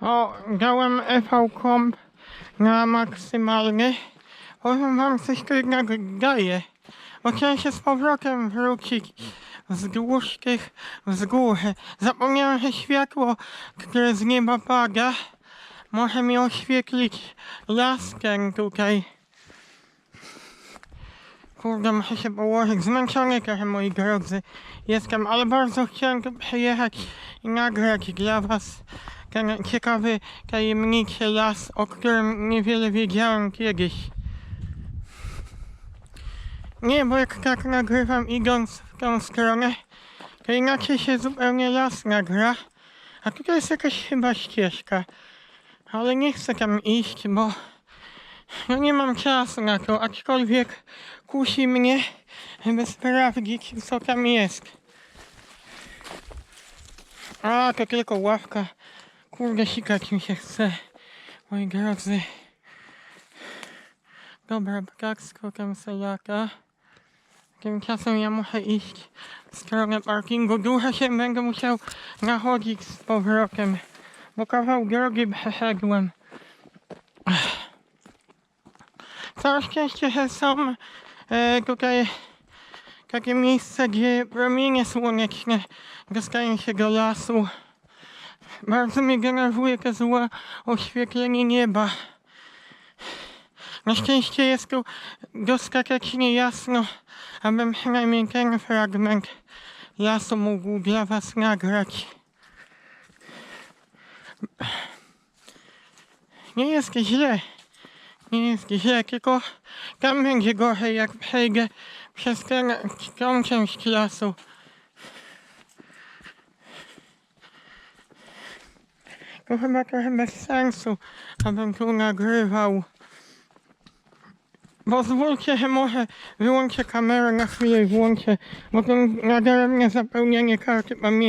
O, dałem EV Comp na maksymalny. Powiem wam, coś tu jednak daje. Bo chciałem się z powrotem wrócić wzdłuż tych wzgórz. Zapomniałem, że światło, które z nieba pada, może mi oświetlić las ten tutaj. Kurde, muszę się położyć. Zmęczony trochę, moi drodzy. Jestem, ale bardzo chciałem tu przyjechać i nagrać dla was ten ciekawy, tajemniczy las, o którym niewiele wiedziałem kiedyś. Nie, bo jak tak nagrywam idąc w tą stronę, to inaczej się zupełnie las nagra. A tutaj jest jakaś chyba ścieżka. Ale nie chcę tam iść, bo nie mam czasu na to, aczkolwiek kusi mnie, żeby sprawdzić, co tam jest. A, to tylko ławka. Kurde, sikać mi się chce, moi drodzy. Dobra, brak skokiem sejaka. Tymczasem ja muszę iść w stronę parkingu. Dużo się będę musiał nachodzić z powrotem, bo kawał drogi przeszedłem. Całe szczęście, że są e, tutaj takie miejsca, gdzie promienie słoneczne dostają się do lasu. Bardzo mnie denerwuje to złe oświetlenie nieba. Na szczęście jest tu dostatecznie jasno, abym przynajmniej ten fragment lasu mógł dla was nagrać. Nie jest źle. Nie jest źle, tylko tam będzie gorzej, jak przejdę przez ten, tą część lasu. To chyba trochę bez sensu, abym tu nagrywał. Pozwólcie, że może wyłączę kamerę na chwilę i włączę, bo to nadaremne zapełnianie karty pamięci.